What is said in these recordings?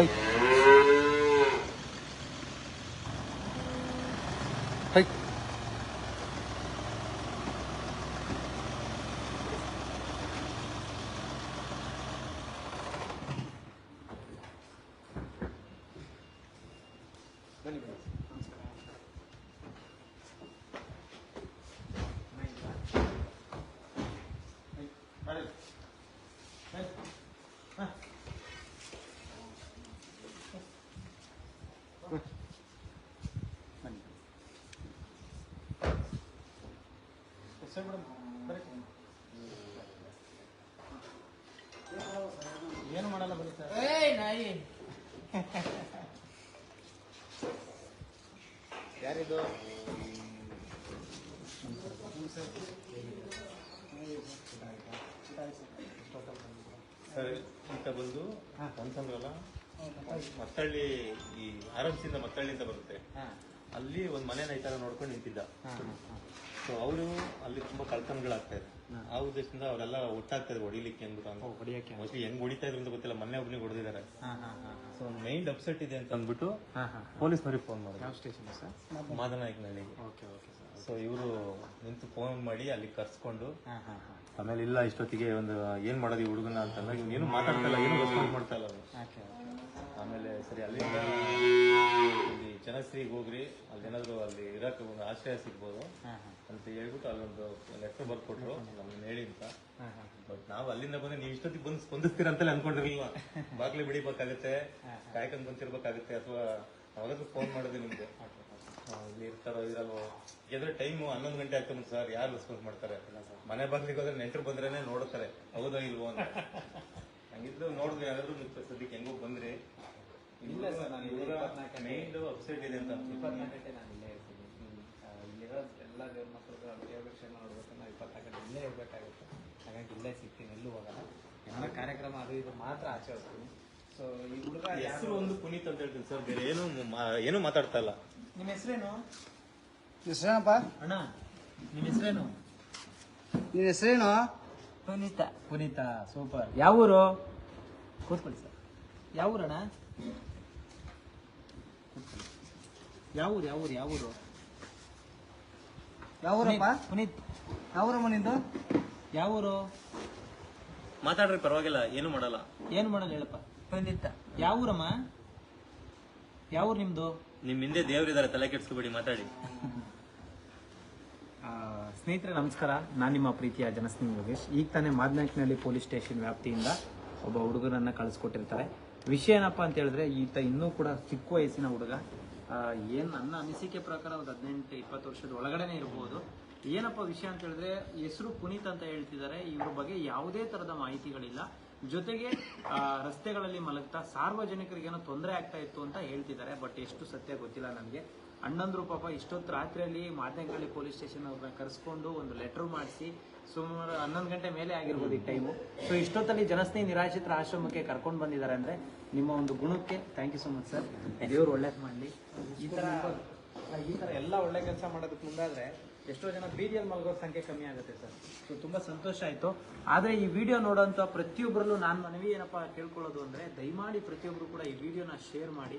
はい。はい。ಹೈ high ಏನು ಮಾಡಲ್ಲ ಬನ್ನಿ ಸರ್. ಏಯ್ ನಾಯಿ. ಯಾರಿದು? ಸರ್ ಅಂತ ಬಂದು ಅಂತಂದ್ರಲ್ಲ ಮತ್ತಳ್ಳಿ ಈ ಆರಂಭಿಸಿಂದ ಮತ್ತಳ್ಳಿಯಿಂದ ಬರುತ್ತೆ. ಅಲ್ಲಿ ಒಂದು ಮನೆನ ಈ ಥರ ನೋಡ್ಕೊಂಡು ನಿಂತಿದ್ದ. ಸೊ ಅವರು ಅಲ್ಲಿ ತುಂಬಾ ಕಳ್ತನಗಳಾಗ್ತಾ ಇದೆ ಆ ಉದ್ದೇಶದಿಂದ ಅವರೆಲ್ಲ ಒಟ್ಟಾಗ್ತಾ ಇದೆ ಹೊಡಿಲಿಕ್ಕೆ ಅಂದ್ಬಿಟ್ಟು ಹೊಡಿಯಕ್ಕೆ ಮೋಸ್ಟ್ಲಿ ಹೆಂಗ್ ಹೊಡಿತಾ ಇದ್ರು ಅಂತ ಗೊತ್ತಿಲ್ಲ ಮೊನ್ನೆ ಒಬ್ಬನಿಗೆ ಹೊಡೆದಿದ್ದಾರೆ. ಸೊ ಮೈಂಡ್ ಅಪ್ಸೆಟ್ ಇದೆ ಅಂತ ಅಂದ್ಬಿಟ್ಟು ಹಾಂ ಹಾಂ ಪೊಲೀಸ್ನವ್ರಿಗೆ ಫೋನ್ ಮಾಡಿದ್ರು. ಯಾವ ಸ್ಟೇಷನ್ ಸರ್? ಮಾದನಾಯಕನಹಳ್ಳಿಗೆ ಓಕೆ ಓಕೆ ಸರ್ ಸೊ ಇವರು ನಿಂತು ಫೋನ್ ಮಾಡಿ ಅಲ್ಲಿ ಕರ್ಸ್ಕೊಂಡು ಹಾಂ ಹಾಂ ಹಾಂ. ಆಮೇಲೆ ಇಲ್ಲ ಇಷ್ಟೊತ್ತಿಗೆ ಒಂದು ಏನ್ ಮಾಡೋದು ಈ ಹುಡುಗನ ಅಂತ ಇವ್ನು ಏನು ಮಾತಾಡ್ತಾ ಇಲ್ಲ ಏನು ರೆಸ್ಪಾನ್ಸ್ ಮಾಡ್ತಾ ಇಲ್ಲ ಓಕೆ ಆಮೇಲೆ ಸರಿ ಇಲ್ಲಿ ಜನಶ್ರೀಗೆ ಹೋಗ್ರಿ ಅಲ್ಲಿ ಏನಾದ್ರು ಅಲ್ಲಿ ಇರಕ್ಕೆ ಒಂದು ಆಶ್ರಯ ಸಿಗ್ಬೋದು ಅಂತ ಹೇಳ್ಬಿಟ್ಟು ಅಲ್ಲೊಂದು ಲೆಟರ್ ಬರ್ಕೊಟ್ರು ನಮ್ಗೆ ಹೇಳಿ ಅಂತ. ಬಟ್ ನಾವು ಅಲ್ಲಿಂದ ಬಂದ್ರೆ ನೀವು ಇಷ್ಟೊತ್ತಿಗೆ ಬಂದು ಸ್ಪಂದಿಸ್ತೀರ ಅಂತಲೇ ಅನ್ಕೊಂಡಿರ್ಲಿಲ್ಲ ಬಾಗ್ಲಿ ಬಿಡಿಬೇಕಾಗುತ್ತೆ ಕಾಯ್ಕೊಂಡ್ ಬಂದಿರ್ಬೇಕಾಗತ್ತೆ ಅಥವಾ ಅವಾಗಾದ್ರೂ ಫೋನ್ ಮಾಡಿದೆ ನಿಮ್ಗೆ. ಇಲ್ಲಿ ಇರ್ತಾರೋ ಇರಲ್ವೋ. ಯಾಕಂದ್ರೆ ಟೈಮು ಹನ್ನೊಂದು ಗಂಟೆ ಆಗ್ತದೆ ಸರ್ ಯಾರು ರೆಸ್ಪಾನ್ಸ್ ಮಾಡ್ತಾರೆ? ಮನೆ ಬಾಗ್ಲಿಗೆ ಹೋದ್ರೆ ನೆಂಟರು ಬಂದ್ರೇನೆ ನೋಡ್ತಾರೆ ಹೌದಾ ಇಲ್ವೋ ಅಂತ. ಹಂಗಿದ್ರು ನೋಡಿದ್ರೆ ಯಾರಾದ್ರೂ ಸದ್ಯಕ್ಕೆ ಹೆಂಗೋ ಬಂದ್ರಿ ಇಲ್ಲ ಸರ್, ನಾನು ಇಲ್ಲಿ ಮೈಂಡ್ ಅಪ್ಸೆಟ್ ಇದೆ ಅಂತ ಅನ್ಸುತ್ತೆ. ಇಪ್ಪತ್ನಾಲ್ಕು ಗಂಟೆ ನಾನು ಇಲ್ಲೇ ಇರ್ತೀನಿ. ಇಲ್ಲಿರೋ ಎಲ್ಲ ದೇವ್ರ ಮಕ್ಕಳು ಯೋಗಕ್ಷೇಮ ನೋಡ್ಬೇಕು ನಾವು ಇಪ್ಪತ್ನಾಲ್ಕು ಗಂಟೆ ಇಲ್ಲೇ ಇರಬೇಕಾಗುತ್ತೆ. ಹಾಗಾಗಿ ಇಲ್ಲೇ ಸಿಗ್ತೀನಿ ಎಲ್ಲೂ ಹೋಗಲ್ಲ. ಏನಾರ ಕಾರ್ಯಕ್ರಮ ಅದು ಇದು ಮಾತ್ರ ಆಚರಿಸ್ತೀನಿ ಸೊ ಈ ಹುಡುಗ ಹೆಸರು ಒಂದು ಪುನೀತ್ ಅಂತ ಹೇಳ್ತೀನಿ ಸರ್ ಬೇರೆ ಏನು ಮಾ- ಏನು ಮಾತಾಡ್ತಾ ಇಲ್ಲ. ನಿಮ್ಮ ಹೆಸರೇನು? ಹೆಸರೇನಪ್ಪ? ಅಣ್ಣ ನಿಮ್ಮ ಹೆಸರೇನು? ನಿಮ್ಮ ಹೆಸರೇನು? ಪುನೀತ. ಪುನೀತ ಸೂಪರ್. ಯಾವ ಊರು? ಕೂತ್ಕೊಳ್ಳಿ ಸರ್. ಯಾವ ಊರಣ್ಣ. ಯಾವ ಊರು ಯಾವೂರು? ಯಾವೂರಪ್ಪ? ಯಾವ ಊರು ಪುನೀತ್. ಯಾವ ಊರಮ್ಮ ನಿಂದು? ಯಾವ ಮಾತಾಡ್ರಿ ಪರವಾಗಿಲ್ಲ ಏನು ಮಾಡಲ್ಲ. ಏನು ಮಾಡಲ್ಲ ಹೇಳಪ್ಪ. ಪುನೀತ. ಯಾವೂರಮ್ಮ? ಯಾವೂರು ನಿಮ್ದು? ನಿಮ್ ಹಿಂದೆ ದೇವರಿದ್ದಾರೆ ತಲೆ ಕೆಡ್ಸ್ಕೊಬೇಡಿ ಮಾತಾಡಿ. ಆ, ಸ್ನೇಹಿತರೆ ನಮಸ್ಕಾರ. ನಾನು ನಿಮ್ಮ ಪ್ರೀತಿಯ ಜನಸ್ನೇಹಿ ಯೋಗೇಶ್. ಈಗ ತಾನೇ ಮಾದನಾಯಕನಹಳ್ಳಿ ಪೊಲೀಸ್ ಸ್ಟೇಷನ್ ವ್ಯಾಪ್ತಿಯಿಂದ ಒಬ್ಬ ಹುಡುಗರನ್ನ ಕಳಿಸ್ಕೊಟ್ಟಿರ್ತಾರೆ. ವಿಷಯ ಏನಪ್ಪ ಅಂತ ಹೇಳಿದ್ರೆ ಈತ ಇನ್ನೂ ಕೂಡ ಚಿಕ್ಕ ವಯಸ್ಸಿನ ಹುಡುಗ. ಏನು ನನ್ನ ಅನಿಸಿಕೆ ಪ್ರಕಾರ ಒಂದು ಹದಿನೆಂಟು, ಇಪ್ಪತ್ತು ವರ್ಷದ ಒಳಗಡೆನೆ ಇರ್ಬೋದು. ಏನಪ್ಪ ವಿಷಯ ಅಂತ ಹೇಳಿದ್ರೆ, ಹೆಸರು ಪುನೀತ್ ಅಂತ ಹೇಳ್ತಿದ್ದಾರೆ. ಇವ್ರ ಬಗ್ಗೆ ಯಾವುದೇ ತರದ ಮಾಹಿತಿಗಳಿಲ್ಲ. ಜೊತೆಗೆ ರಸ್ತೆಗಳಲ್ಲಿ ಮಲಗ್ತಾ ಸಾರ್ವಜನಿಕರಿಗೆ ಏನೋ ತೊಂದರೆ ಆಗ್ತಾ ಇತ್ತು ಅಂತ ಹೇಳ್ತಿದ್ದಾರೆ. ಬಟ್ ಎಷ್ಟು ಸತ್ಯ ಗೊತ್ತಿಲ್ಲ ನನಗೆ ಅಣ್ಣಂದ್ರು ಪಾಪ ಇಷ್ಟೊತ್ತು ರಾತ್ರಿಯಲ್ಲಿ ಮಾದನಹಳ್ಳಿ ಪೊಲೀಸ್ ಸ್ಟೇಷನ್ ಅವ್ರನ್ನ ಕರೆಸ್ಕೊಂಡು ಒಂದು ಲೆಟರ್ ಮಾಡಿಸಿ, ಸುಮಾರು ಹನ್ನೊಂದು ಗಂಟೆ ಮೇಲೆ ಆಗಿರ್ಬೋದು ಈ ಟೈಮು. ಸೊ ಇಷ್ಟೊತ್ತಲ್ಲಿ ಜನಸ್ನೇಹಿ ನಿರಾಶ್ರಿತರ ಆಶ್ರಮಕ್ಕೆ ಕರ್ಕೊಂಡು ಬಂದಿದ್ದಾರೆ ಅಂದ್ರೆ ನಿಮ್ಮ ಒಂದು ಗುಣಕ್ಕೆ thank you so much sir ದೇವ್ರು ಒಳ್ಳೇದು ಮಾಡಲಿ. ಈ ಥರ ಈ ಥರ ಎಲ್ಲ ಒಳ್ಳೆ ಕೆಲಸ ಮಾಡೋದಕ್ಕೆ ಮುಂದಾದ್ರೆ ಎಷ್ಟೋ ಜನ ಬೀದಿಯಲ್ಲಿ ಮಲಗೋ ಸಂಖ್ಯೆ ಕಮ್ಮಿ ಆಗುತ್ತೆ ಸರ್ ಸೊ ತುಂಬ ಸಂತೋಷ ಆಯಿತು. ಆದರೆ ಈ ವಿಡಿಯೋ ನೋಡೋಂಥ ಪ್ರತಿಯೊಬ್ಬರಲ್ಲೂ ನಾನು ಮನವಿ ಏನಪ್ಪ ಕೇಳ್ಕೊಳ್ಳೋದು ಅಂದರೆ ದಯಮಾಡಿ ಪ್ರತಿಯೊಬ್ಬರು ಕೂಡ ಈ ವಿಡಿಯೋನ ಶೇರ್ ಮಾಡಿ.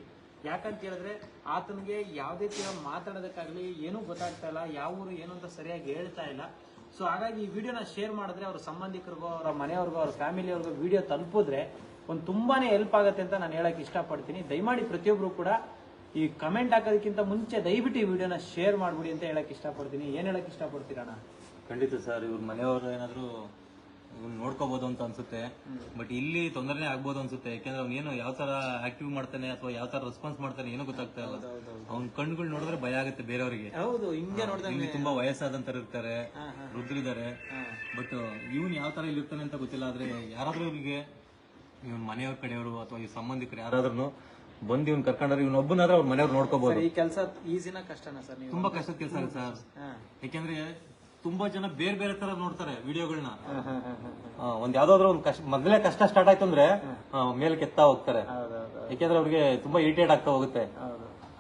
ಯಾಕಂತ ಹೇಳಿದ್ರೆ ಆತನಿಗೆ ಯಾವುದೇ ತರ ಮಾತಾಡೋದಕ್ಕಾಗಲಿ ಏನೂ ಗೊತ್ತಾಗ್ತಾ ಇಲ್ಲ, ಯಾವ ಊರು ಏನು ಅಂತ ಸರಿಯಾಗಿ ಹೇಳ್ತಾ ಇಲ್ಲ. ಸೊ ಹಾಗಾಗಿ ಈ ವಿಡಿಯೋನ ಶೇರ್ ಮಾಡಿದ್ರೆ ಅವ್ರ ಸಂಬಂಧಿಕರಿಗೋ, ಅವರ ಮನೆಯವ್ರಿಗೋ, ಅವ್ರ ಫ್ಯಾಮಿಲಿಯವ್ರಿಗೋ ವಿಡಿಯೋ ತಲುಪಿದ್ರೆ ಒಂದು ತುಂಬಾನೇ ಹೆಲ್ಪ್ ಆಗುತ್ತೆ ಅಂತ ನಾನು ಹೇಳಕ್ ಇಷ್ಟಪಡ್ತೀನಿ. ದಯಮಾಡಿ ಪ್ರತಿಯೊಬ್ರು ಕೂಡ ಈ ಕಮೆಂಟ್ ಹಾಕೋದಕ್ಕಿಂತ ಮುಂಚೆ ದಯವಿಟ್ಟು ಈ ವಿಡಿಯೋನ ಶೇರ್ ಮಾಡ್ಬಿಡಿ ಅಂತ ಹೇಳಕ್ ಇಷ್ಟಪಡ್ತೀನಿ. ಏನ್ ಹೇಳಕ್ ಇಷ್ಟಪಡ್ತೀರಣ್ಣ ಖಂಡಿತ ಸರ್ ಇವ್ರ ಮನೆಯವರು ಏನಾದ್ರು ಇವ್ನ ನೋಡ್ಕೋಬಹುದು ಅಂತ ಅನ್ಸುತ್ತೆ. ಬಟ್ ಇಲ್ಲಿ ತೊಂದರೆನೇ ಆಗ್ಬೋದು ಅನ್ಸುತ್ತೆ. ಯಾಕಂದ್ರೆ ಅವ್ನು ಏನು ಯಾವ ತರ ಆಕ್ಟಿವ್ ಮಾಡ್ತಾನೆ ಅಥವಾ ಯಾವ ತರ ರೆಸ್ಪಾನ್ಸ್ ಮಾಡ್ತಾನೆ ಏನೋ ಗೊತ್ತಾಗ್ತಾ ಇಲ್ಲ. ಅವ್ನ ಕಣ್ಗಳು ನೋಡಿದ್ರೆ ಭಯ ಆಗುತ್ತೆ ಬೇರೆಯವರಿಗೆ. ಹೌದು ಹಿಂಗೆ ನೋಡಿದ್ರೆ ತುಂಬಾ ವಯಸ್ಸಾದಂತರ ಇರ್ತಾರೆ ವೃದ್ಧರಿದ್ದಾರೆ. ಬಟ್ ಇವನ್ ಯಾವ ತರ ಇಲ್ಲಿ ಇರ್ತಾನೆ ಅಂತ ಗೊತ್ತಿಲ್ಲ ಆದ್ರೆ ಯಾರಾದ್ರೂ ಇವ್ರಿಗೆ ಇವನ್ ಮನೆಯವ್ರ ಕಡೆಯವರು ಅಥವಾ ಈ ಸಂಬಂಧಿಕರು ಯಾರಾದ್ರೂ ಬಂದು ಇವ್ನ ಕರ್ಕೊಂಡ್ರೆ ಇವ್ನ ಒಬ್ಬನಾದ್ರೆ ಅವ್ರ ಮನೆಯವ್ರು ನೋಡ್ಕೋಬಹುದು ಈ ಕೆಲಸ ಈಸಿನ ಕಷ್ಟನ ಸರ್ ನೀವು? ತುಂಬಾ ಕಷ್ಟದ ಕೆಲಸ ಸರ್. ಯಾಕೆಂದ್ರೆ ತುಂಬಾ ಜನ ಬೇರೆ ಬೇರೆ ತರ ನೋಡ್ತಾರೆ ವಿಡಿಯೋಗಳನ್ನ ಒಂದ್ ಯಾವ್ದಾದ್ರು ಒಂದ್ ಕಷ್ಟ ಮೊದಲೇ ಕಷ್ಟ ಸ್ಟಾರ್ಟ್ ಆಯ್ತು ಅಂದ್ರೆ ಮೇಲೆ ಕೆತ್ತಾ ಹೋಗ್ತಾರೆ. ಯಾಕೆಂದ್ರೆ ಅವ್ರಿಗೆ ತುಂಬಾ ಇರಿಟೇಟ್ ಆಗ್ತಾ ಹೋಗುತ್ತೆ.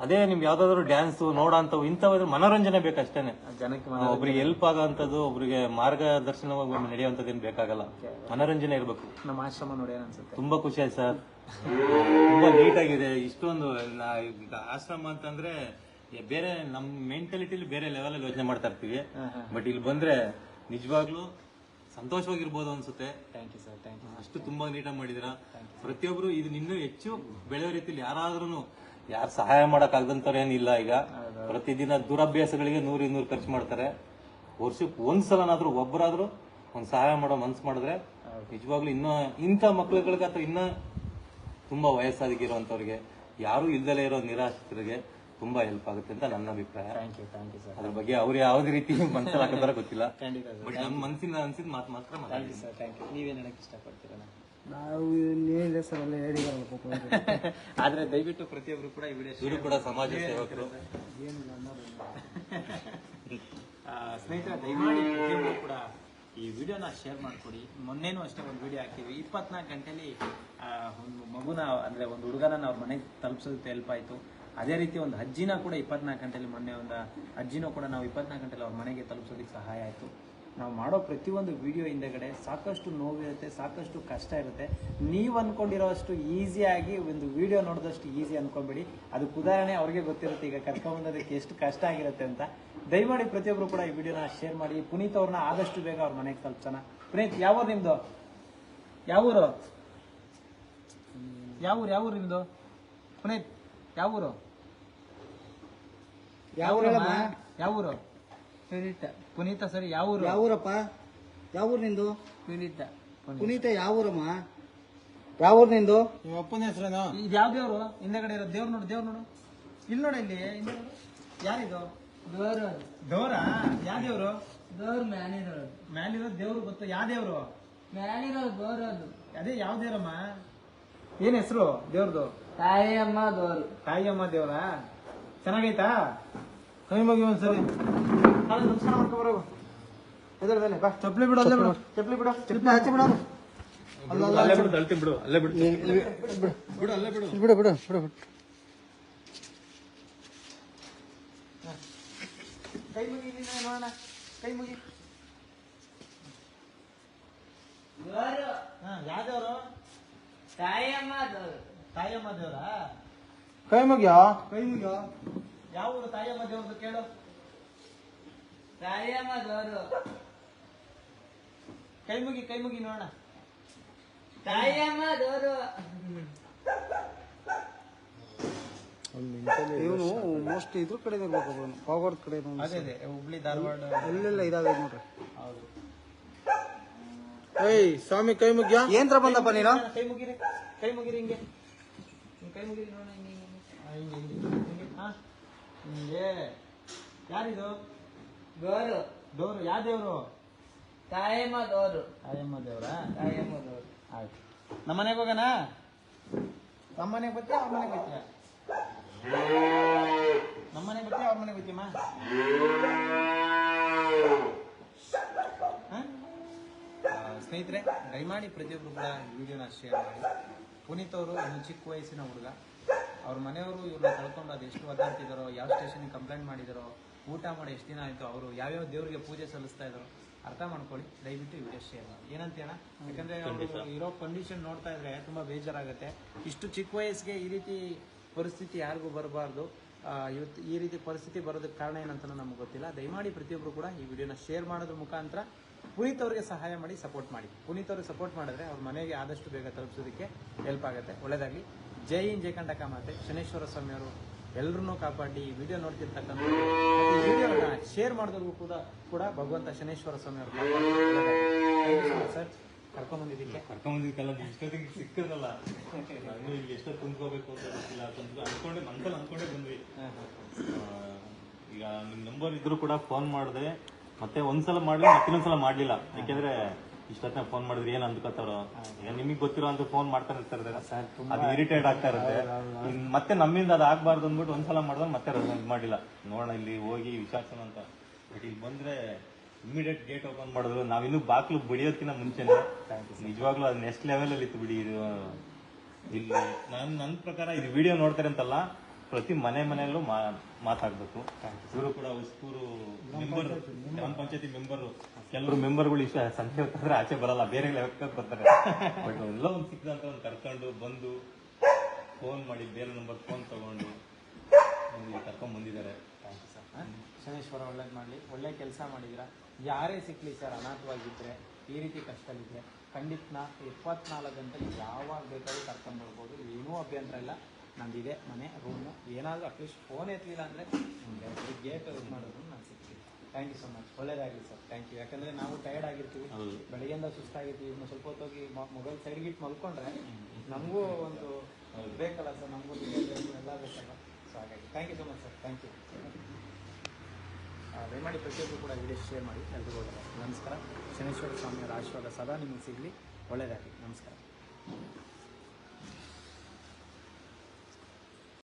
ಅದೇ ನಿಮ್ಗೆ ಯಾವ್ದಾದ್ರು ಡ್ಯಾನ್ಸ್ ನೋಡೋಂಥವು ಇಂಥವು ಮನೋರಂಜನೆ ಬೇಕಷ್ಟೇನೆ. ಜನಕ್ಕೆ ಒಬ್ರಿಗೆ ಹೆಲ್ಪ್ ಆಗೋಂಥದ್ದು ಒಬ್ರಿಗೆ ಮಾರ್ಗದರ್ಶನವಾಗಿ ನಡೆಯುವಂಥದ್ದು ಏನು ಬೇಕಾಗಲ್ಲ ಮನೋರಂಜನೆ ಇರಬೇಕು. ನಮ್ಮ ಆಶ್ರಮ ನೋಡಿ ಅನ್ಸುತ್ತೆ? ತುಂಬಾ ಖುಷಿ ಆಯ್ತು ಸರ್. ತುಂಬಾ ನೀಟ್ ಆಗಿದೆ. ಇಷ್ಟೊಂದು ಆಶ್ರಮ ಅಂತಂದ್ರೆ ಬೇರೆ ನಮ್ ಮೆಂಟಾಲಿಟಿಲಿ ಬೇರೆ ಲೆವೆಲ್ ಅಲ್ಲಿ ಯೋಚನೆ ಮಾಡ್ತಾ ಇರ್ತೀವಿ. ಬಟ್ ಇಲ್ಲಿ ಬಂದ್ರೆ ನಿಜವಾಗ್ಲೂ ಸಂತೋಷವಾಗಿರ್ಬೋದು ಅನ್ಸುತ್ತೆ. Thank you sir thank you ಅಷ್ಟು ತುಂಬಾ ನೀಟಾಗಿ ಮಾಡಿದಿರಾ ಪ್ರತಿಯೊಬ್ರು ಇದನ್ನ ಇನ್ನೂ ಹೆಚ್ಚು ಬೆಳೆಯೋ ರೀತಿಲಿ ಯಾರಾದ್ರೂ ಯಾರು ಸಹಾಯ ಮಾಡಕ್ ಆಗದಂತವ್ರು ಏನಿಲ್ಲ ಈಗ. ಪ್ರತಿದಿನ ದುರಭ್ಯಾಸಗಳಿಗೆ ನೂರು ಇನ್ನೂರು ಖರ್ಚು ಮಾಡ್ತಾರೆ. ವರ್ಷಕ್ಕೆ ಒಂದ್ಸಲನಾದ್ರೂ ಒಬ್ಬರಾದ್ರೂ ಒಂದ್ ಸಹಾಯ ಮಾಡೋ ಮನ್ಸು ಮಾಡಿದ್ರೆ ನಿಜವಾಗ್ಲೂ ಇನ್ನೂ ಇಂಥ ಮಕ್ಳುಗಳಿಗೆ ಅಥವಾ ಇನ್ನೂ ತುಂಬ ವಯಸ್ಸಾಗಿರುವಂತವ್ರಿಗೆ ಯಾರು ಇಲ್ದಲೇ ಇರೋ ನಿರಾಶ್ರಿತರಿಗೆ ತುಂಬಾ ಹೆಲ್ಪ್ ಆಗುತ್ತೆ ಅಂತ ನನ್ನ ಅಭಿಪ್ರಾಯ. ಅದ್ರ ಬಗ್ಗೆ ಅವ್ರು ಯಾವ್ದೇ ರೀತಿ ಹಾಕಿದಾರ ಗೊತ್ತಿಲ್ಲ. ಬಟ್ ನಮ್ಮ ಮನ್ಸಿಂದ ಅನ್ಸಿದ್ ಮಾತು ಮಾತ್ರ ನೀವೇನು ಹೇಳಕ್ ಇಷ್ಟಪಡ್ತೀರಾ? ನಾವು ಏನಿದೆ ಸರ್ ಎಲ್ಲ ಹೇಳಿ ಆದ್ರೆ ದಯವಿಟ್ಟು ಪ್ರತಿಯೊಬ್ರು ಕೂಡ ಈ ವಿಡಿಯೋ ಇವರು ಕೂಡ ಸಮಾಜ ಸೇವಕರು. ಆ, ಸ್ನೇಹಿತರೆ ದಯಮಾಡಿ ಕೂಡ ಈ ವಿಡಿಯೋನ ಶೇರ್ ಮಾಡ್ಕೊಡಿ. ಮೊನ್ನೆನೂ ಅಷ್ಟೇ ಒಂದು ವಿಡಿಯೋ ಹಾಕಿದ್ವಿ. ಇಪ್ಪತ್ನಾಲ್ಕು ಗಂಟೆಲಿ ಆ, ಒಂದು ಮಗುನ ಅಂದ್ರೆ ಒಂದು ಹುಡುಗನ ಅವ್ರ ಮನೆಗೆ ತಲುಪಿಸೋದಕ್ಕೆ ಹೆಲ್ಪ್ ಆಯ್ತು. ಅದೇ ರೀತಿ ಒಂದು ಅಜ್ಜಿನ ಕೂಡ ಇಪ್ಪತ್ನಾಲ್ಕು ಗಂಟೆಲಿ ಮೊನ್ನೆ ಒಂದು ಅಜ್ಜಿನೂ ಕೂಡ ನಾವು ಇಪ್ಪತ್ನಾಲ್ಕು ಗಂಟೆಲಿ ಅವ್ರ ಮನೆಗೆ ತಲುಪಿಸೋದಕ್ಕೆ ಸಹಾಯ ಆಯಿತು. ನಾವು ಮಾಡೋ ಪ್ರತಿಯೊಂದು ವಿಡಿಯೋ ಹಿಂದೆಗಡೆ ಸಾಕಷ್ಟು ನೋವಿರುತ್ತೆ ಸಾಕಷ್ಟು ಕಷ್ಟ ಇರುತ್ತೆ. ನೀವು ಅಂದ್ಕೊಂಡಿರೋಷ್ಟು ಈಸಿಯಾಗಿ ಒಂದು ವಿಡಿಯೋ ನೋಡಿದಷ್ಟು ಈಸಿ ಅಂದ್ಕೊಂಬಿಡಿ ಅದಕ್ಕೆ ಉದಾಹರಣೆ ಅವ್ರಿಗೆ ಗೊತ್ತಿರುತ್ತೆ ಈಗ ಕರ್ಕೊಂಬಂದದಕ್ಕೆ ಎಷ್ಟು ಕಷ್ಟ ಆಗಿರುತ್ತೆ ಅಂತ. ದಯಮಾಡಿ ಪ್ರತಿಯೊಬ್ಬರು ಕೂಡ ಈ ವಿಡಿಯೋನ ಶೇರ್ ಮಾಡಿ. ಪುನೀತ್ ಅವ್ರನ್ನ ಆದಷ್ಟು ಬೇಗ ಅವ್ರ ಮನೆಗೆ ತಲುಪ್ಸೋಣ. ಪುನೀತ್ ಯಾವ ನಿಮ್ದು? ಯಾವ ಊರು? ಯಾವ ಊರು ಯಾವ ಊರು ನಿಮ್ದು? ಪುನೀತ್ ಯಾವ ಊರು? ಯಾವ ಯಾವ ಪುನೀತ ಸರಿ ಯಾವ ಊರು? ಯಾವ ಊರಪ್ಪ ಯಾವ ಊರು ನಿಂದು? ಪುನೀತ ಪುನೀತ. ಯಾವ ಊರಮ್ಮ? ಯಾವ ಊರು ನಿಂದು? ನಿಮ್ಮ ಅಪ್ಪನ ಹೆಸರೇನು? ಇದು ಯಾವ ದೇವ್ರು? ಹಿಂದೆಗಡೆ ಇರೋ ದೇವ್ರು ನೋಡು ದೇವ್ರು ನೋಡು. ಇಲ್ಲಿ ನೋಡ ಇಲ್ಲಿ ಹಿಂದೆ ನೋಡು. ಯಾರಿದು? ದೇವ್ರ ಯಾವ ದೇವ್ರು? ದೇವ್ರ? ಮ್ಯಾಲಿರೋದು. ಮ್ಯಾಲಿರೋ ದೇವ್ರು ಗೊತ್ತು? ಯಾವ ದೇವ್ರು? ಮ್ಯಾಲಿರೋದು ದೇವ್ರದು ಅದೇ. ಯಾವ ದೇವ್ರಮ್ಮ? ಏನ್ ಹೆಸರು ದೇವ್ರದು? ತಾಯಿ ಅಮ್ಮ ದೇವ್ರು. ತಾಯಿ ಅಮ್ಮ ದೇವ್ರ? ಚೆನ್ನಾಗೈತಾ? ಕೈ ಮಗಿ ಒಂದ್ಸರಿ. ನಾಳೆ ನಮಸ್ಕಾರ ಮಾಡ್ಕೊಬರೋ ಎದುರದಲ್ಲೇ ಬಾ. ಚಪ್ಪಲಿ ಬಿಡು ಅಲ್ಲೇ ಬಿಡು. ಚಪ್ಪಲಿ ಬಿಡು. ಚಪ್ಲಿ ಹಚ್ಚಿ ಬಿಡು. ಅಲ್ಲೇ ಬಿಡು ಅಳ್ತೀನಿ ಬಿಡು ಅಲ್ಲೇ ಬಿಡು ಬಿಡು. ಅಲ್ಲೇ ಬಿಡು. ಬಿಡು ಬಿಡು ಬಿಡು ಬಿಡು. ಕೈ ಮುಗಿ ನೋಡೋಣ. ಕೈ ಮುಗಿ. ಯಾರು? ಹಾ ಯಾವ ದೇವ್ರು ತಾಯಿ ಅಮ್ಮ ತಾಯಮ್ಮ ದೇವ್ರ ಕೈ ಮುಗಿಯೋ? ಕೈ ಮುಗಿಯೋ? ಯಾವ ಊರು ತಾಯಮ್ಮ ದೇವ್ರದ್ದು ಕೇಳು. ತಾಯಿ ಅಮ್ಮ ದೇವ್ರು ಕೈ ಮುಗಿ ಕೈ ಮುಗಿ ನೋಡ ತಾಯಿ ಅಮ್ಮ ಇವನು ಮೋಸ್ಟ್ ಇದ್ರ ಕಡೆ ಇರ್ಬೇಕು ಅವನು. ಪಾವಗಡ್ ಕಡೆ. ಅದೇ ಅದೇ ಹುಬ್ಳಿ ಧಾರವಾಡ. ಎಲ್ಲೆಲ್ಲ ಇದಾವೆ ನೋಡ್ರಿ. ಹೌದು. ಏಯ್ ಸ್ವಾಮಿ ಕೈ ಮುಗಿಯ ಏನ್ರ ಬಂದಪ್ಪ ನೀನು? ಕೈ ಮುಗಿರಿ ಕೈ ಮುಗಿರಿ ಹಿಂಗೆ. ಕೈ ಮುಗಿರಿ ನೋಡ ಹಿಂಗೆ ಹಿಂಗೆ. ಹಾ, ಹಿಂಗೆ. ಯಾರಿದು? ದೇವ್ರು ದೇವ್ರು ಯಾವ ದೇವ್ರು? ತಾಯಮ್ಮ ದೇವ್ರು ತಾಯಮ್ಮ ದೇವ್ರ ತಾಯಮ್ಮ ದೇವ್ರು ಆಯ್ತು. ನಮ್ಮ ಮನೆಗೆ ಹೋಗೋಣ? ನಮ್ಮ ಮನೆಗೆ ಬರ್ತೀಯ ಅವ್ರ ಮನೆಗೆ ಬರ್ತೀಯ ನಮ್ಮ ಮನೆಗೆ ಬರ್ತೀಯ ಅವ್ರ ಮನೆಗೆ ಬರ್ತೀಯಮ್ಮ ಸ್ನೇಹಿತರೆ ದಯಮಾಡಿ ಪ್ರತಿಯೊಬ್ಬರು ಕೂಡ ವಿಡಿಯೋನ ಶೇರ್ ಮಾಡಿ. ಪುನೀತ್ ಅವರು ಇನ್ನು ಚಿಕ್ಕ ವಯಸ್ಸಿನ ಹುಡುಗ. ಅವ್ರ ಮನೆಯವರು ಇವ್ರನ್ನ ಕಳ್ಕೊಂಡು ಅದು ಎಷ್ಟು ಒದ್ದಾಡ್ತಿದ್ದಾರೋ ಯಾವ ಸ್ಟೇಷನ್ಗೆ ಕಂಪ್ಲೇಂಟ್ ಮಾಡಿದಾರೋ ಊಟ ಮಾಡಿ ಎಷ್ಟು ದಿನ ಆಯಿತು ಅವರು ಯಾವ್ಯಾವ ದೇವರಿಗೆ ಪೂಜೆ ಸಲ್ಲಿಸ್ತಾ ಇದ್ರು ಅರ್ಥ ಮಾಡ್ಕೊಳ್ಳಿ. ದಯವಿಟ್ಟು ವಿಡಿಯೋ ಶೇರ್ ಮಾಡಿ. ಏನಂತೇಣ ಯಾಕಂದ್ರೆ ಅವರು ಇರೋ ಕಂಡೀಷನ್ ನೋಡ್ತಾ ಇದ್ರೆ ತುಂಬಾ ಬೇಜಾರಾಗುತ್ತೆ. ಇಷ್ಟು ಚಿಕ್ಕ ವಯಸ್ಸಿಗೆ ಈ ರೀತಿ ಪರಿಸ್ಥಿತಿ ಯಾರಿಗೂ ಬರಬಾರ್ದು. ಇವತ್ತು ಈ ರೀತಿ ಪರಿಸ್ಥಿತಿ ಬರೋದಕ್ಕೆ ಕಾರಣ ಏನಂತ ನಮ್ಗೆ ಗೊತ್ತಿಲ್ಲ. ದಯಮಾಡಿ ಪ್ರತಿಯೊಬ್ಬರು ಕೂಡ ಈ ವಿಡಿಯೋನ ಶೇರ್ ಮಾಡೋದ್ರ ಮುಖಾಂತರ ಪುನೀತ್ ಅವರಿಗೆ ಸಹಾಯ ಮಾಡಿ ಸಪೋರ್ಟ್ ಮಾಡಿ. ಪುನೀತ್ ಅವ್ರಿಗೆ ಸಪೋರ್ಟ್ ಮಾಡಿದ್ರೆ ಅವ್ರ ಮನೆಗೆ ಆದಷ್ಟು ಬೇಗ ತಲುಪಿಸೋದಕ್ಕೆ ಹೆಲ್ಪ್ ಆಗುತ್ತೆ. ಒಳ್ಳೇದಾಗಲಿ. ಜೈ ಇನ್ ಜೈ ಕಂಟಕ ಮಾತೆ. ಶನೇಶ್ವರ ಸ್ವಾಮಿ ಅವರು ಎಲ್ಲರನ್ನೂ ಕಾಪಾಡಿ ಈ ವಿಡಿಯೋ ನೋಡ್ತಿರ್ತಕ್ಕಂಥ ವಿಡಿಯೋನ ಶೇರ್ ಮಾಡಿದ್ರು ಕೂಡ ಕೂಡ ಭಗವಂತ ಶನೇಶ್ವರ ಸ್ವಾಮಿ ಅವರು ಸರ್ ಕರ್ಕೊಂಡ್ಬಂದಿದ್ದಕ್ಕೆ ಕರ್ಕೊಂಬಂದಿದ್ದಲ್ಲ ಇಷ್ಟೊತ್ತಿಗೆ ಸಿಕ್ಕದಲ್ಲ ನಾನು ಇಲ್ಲಿ ಎಷ್ಟೋ ಕುಂತ್ಕೋಬೇಕು ಅಂತ ಗೊತ್ತಿಲ್ಲ. ಕುಂತ್ಕೊ ಅನ್ಕೊಂಡೆ ಮನ್ಸಲ್ಲಿ ಅನ್ಕೊಂಡೆ ಬಂದ್ವಿ. ಈಗ ನಿಮ್ ನಂಬರ್ ಇದ್ರು ಕೂಡ ಫೋನ್ ಮಾಡಿದೆ. ಮತ್ತೆ ಒಂದ್ಸಲ ಮಾಡಿ ಮತ್ತೆ ಇನ್ನೊಂದ್ಸಲ ಮಾಡ್ಲಿಲ್ಲ. ಯಾಕೆಂದ್ರೆ ಇಷ್ಟೊತ್ತಿನ ಫೋನ್ ಮಾಡಿದ್ರೆ ಏನ್ ಅಂದ್ಕೋತಾರೋ? ಈಗ ನಿಮಗೆ ಗೊತ್ತಿರೋ ಅಂತ ಫೋನ್ ಮಾಡ್ತಾನೆ ಇರ್ತಾರೆ ಅದು ಇರಿಟೇಟ್ ಆಗ್ತಾ ಇರುತ್ತೆ. ಮತ್ತೆ ನಮ್ಮಿಂದ ಅದು ಆಗ್ಬಾರ್ದು ಅಂದ್ಬಿಟ್ಟು ಒಂದ್ಸಲ ಮಾಡಿದ್ರೆ ಮತ್ತೆ ಇದ್ ಮಾಡಿಲ್ಲ. ನೋಡೋಣ ಇಲ್ಲಿ ಹೋಗಿ ವಿಚಾರಿಸೋಣ ಅಂತ. ಬಟ್ ಇಲ್ಲಿ ಬಂದ್ರೆ ಇಮಿಡಿಯೇಟ್ ಗೇಟ್ ಓಪನ್ ಮಾಡಿದ್ರು. ನಾವಿನ್ನೂ ಬಾಕ್ಲು ಬಿಡಿಯೋದಕ್ಕಿಂತ ಮುಂಚೆನೆ. ನಿಜವಾಗ್ಲೂ ಅದು ನೆಕ್ಸ್ಟ್ ಲೆವೆಲ್ ಅಲ್ಲಿ ಇತ್ತು ಬಿಡಿ. ಇದು ಇಲ್ಲಿ ನನ್ ನನ್ನ ಪ್ರಕಾರ ಇದು ವಿಡಿಯೋ ನೋಡ್ತಾರೆ ಅಂತಲ್ಲ ಪ್ರತಿ ಮನೆ ಮನೆಯಲ್ಲೂ ಮಾತಾಡ್ಬೇಕು. ಇವರು ಕೂಡ ಉಸ್ಕೂರು ಮೆಂಬರ್ ಗ್ರಾಮ ಪಂಚಾಯತಿ ಮೆಂಬರ್ ಕೆಲವರು ಮೆಂಬರ್ಗಳು ಇಷ್ಟ ಸಂಖ್ಯೆ ಆಚೆ ಬರಲ್ಲ, ಬೇರೆ ಬರ್ತಾರೆ. ಬಟ್ ಎಲ್ಲ ಒಂದು ಸಿಕ್ಕಿದಂತ ಒಂದು ಕರ್ಕೊಂಡು ಬಂದು ಫೋನ್ ಮಾಡಿ, ಬೇರೆ ನಂಬರ್ ಫೋನ್ ತಗೊಂಡು ಕರ್ಕೊಂಡ್ ಬಂದಿದ್ದಾರೆ. ಶನೇಶ್ವರ, ಒಳ್ಳೇದು ಮಾಡಲಿ. ಒಳ್ಳೆ ಕೆಲಸ ಮಾಡಿದಿರ? ಯಾರೇ ಸಿಕ್ಕಲಿ ಸರ್ ಅನಾಥವಾಗಿದ್ದರೆ ಈ ರೀತಿ ಕಷ್ಟದಲ್ಲಿದ್ದರೆ ಖಂಡಿತ ಇಪ್ಪತ್ನಾಲ್ಕು ಗಂಟೆ ಯಾವಾಗ ಬೇಕಾದ್ರೂ ಕರ್ಕೊಂಡ್ಬರ್ಬೋದು ಏನೂ ಅಭ್ಯಂತರ ಇಲ್ಲ. ನಂದಿದೆ ಮನೆ ರೂಮು ಏನಾದರೂ ಅಟ್ಲೀಸ್ಟ್ ಫೋನ್ ಎತ್ತಲಿಲ್ಲ ಅಂದರೆ ಗೇಟ್ ಯೂಸ್ ಮಾಡೋದನ್ನು ನಾನು ಸಿಗ್ತೀನಿ. ಥ್ಯಾಂಕ್ ಯು ಸೊ ಮಚ್ ಒಳ್ಳೇದಾಗಲಿ ಸರ್ ಥ್ಯಾಂಕ್ ಯು ಯಾಕಂದರೆ ನಾವು ಟಯರ್ಡ್ ಆಗಿರ್ತೀವಿ. ಬೆಳಗ್ಗೆಯಿಂದ ಸುಸ್ತಾಗಿರ್ತೀವಿ. ಇನ್ನು ಸ್ವಲ್ಪ ಹೊತ್ತೋಗಿ ಮೊಬೈಲ್ ಸೈಡ್ಗಿಟ್ಟು ಮಲ್ಕೊಂಡ್ರೆ ನಮಗೂ ಒಂದು ಬೇಕಲ್ಲ ಸರ್ ನಮಗೂ ಎಲ್ಲ ಬೇಕಲ್ಲ. ಸೊ ಹಾಗಾಗಿ thank you so much sir thank you ದಯಮಾಡಿ ಪ್ರತಿಯೊಬ್ಬರು ಕೂಡ ವಿಡಿಯೋ ಶೇರ್ ಮಾಡಿ ಎಲ್ರಿಗೂ ಒಳ್ಳೆಯದಾಗಲಿ ನಮಸ್ಕಾರ. ಶನೇಶ್ವರ ಸ್ವಾಮಿಯವರ ಆಶೀರ್ವಾದ ಸದಾ ನಿಮಗೆ ಸಿಗಲಿ. ಒಳ್ಳೆಯದಾಗಲಿ ನಮಸ್ಕಾರ.